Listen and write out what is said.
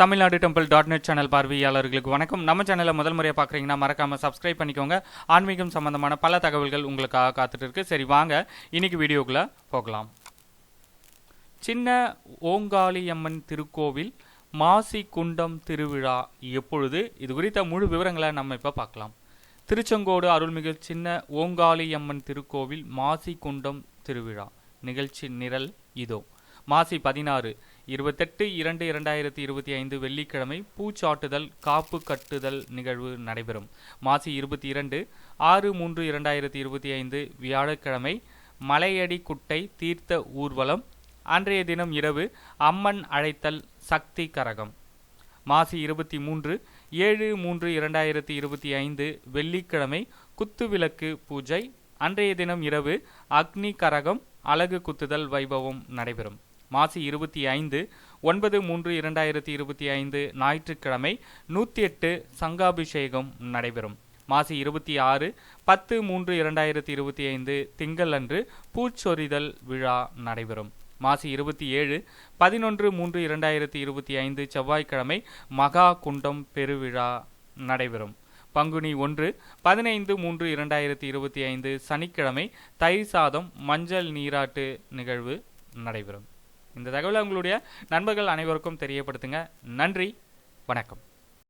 Tamil Nadu temple dot net channel பார்வையாளர்களுக்கு வணக்கம். நம்ம சேனலை முதல் முறையாக பார்க்குறீங்கன்னா மறக்காமல் சப்ஸ்கிரைப் பண்ணிக்கோங்க. ஆன்மீகம் சம்பந்தமான பல தகவல்கள் உங்களுக்காக காத்துட்டு இருக்கு. சரி வாங்க. இன்னைக்கு வீடியோக்குள்ளே போகலாம். சின்ன ஓங்காளியம்மன் திருக்கோவில் மாசி குண்டம் திருவிழா எப்பொழுது? இது குறித்த முழு விவரங்களை நம்ம இப்போ பார்க்கலாம். திருச்செங்கோடு அருள்மிகு சின்ன ஓங்காளியம்மன் திருக்கோவில் மாசி குண்டம் திருவிழா. நிகழ்ச்சி நிரல் இதோ. மாசி பதினாறு. இருபத்தெட்டு இரண்டு இரண்டாயிரத்தி இருபத்தி ஐந்து வெள்ளிக்கிழமை பூச்சாட்டுதல் காப்பு கட்டுதல் நிகழ்வு நடைபெறும். மாசி இருபத்தி இரண்டு ஆறு மூன்று இரண்டாயிரத்தி இருபத்தி ஐந்து வியாழக்கிழமை மலையடி குட்டை தீர்த்த ஊர்வலம் அன்றைய தினம் இரவு அம்மன் அழைத்தல் சக்தி கரகம். மாசி இருபத்தி மூன்று ஏழு மூன்று இரண்டாயிரத்தி இருபத்தி ஐந்து வெள்ளிக்கிழமை குத்துவிளக்கு பூஜை அன்றைய தினம் இரவு அக்னி கரகம் அலகு குத்துதல் வைபவம் நடைபெறும். மாசி இருபத்தி ஐந்து ஒன்பது மூன்று இரண்டாயிரத்தி இருபத்தி ஐந்து ஞாயிற்றுக்கிழமை நூற்றி எட்டு சங்காபிஷேகம் நடைபெறும். மாசி இருபத்தி ஆறு பத்து மூன்று இரண்டாயிரத்தி இருபத்தி ஐந்து திங்கள் அன்று பூச்சொரிதல் விழா நடைபெறும். மாசி இருபத்தி ஏழு பதினொன்று மூன்று இரண்டாயிரத்தி இருபத்தி ஐந்து செவ்வாய்க்கிழமை மகா குண்டம் பெருவிழா நடைபெறும். பங்குனி ஒன்று பதினைந்து மூன்று இரண்டாயிரத்தி இருபத்தி ஐந்து சனிக்கிழமை தயிர் சாதம் மஞ்சள் நீராட்டு நிகழ்வு நடைபெறும். இந்த தகவலை உங்களுடைய நண்பர்கள் அனைவருக்கும் தெரியப்படுத்துங்க. நன்றி. வணக்கம்.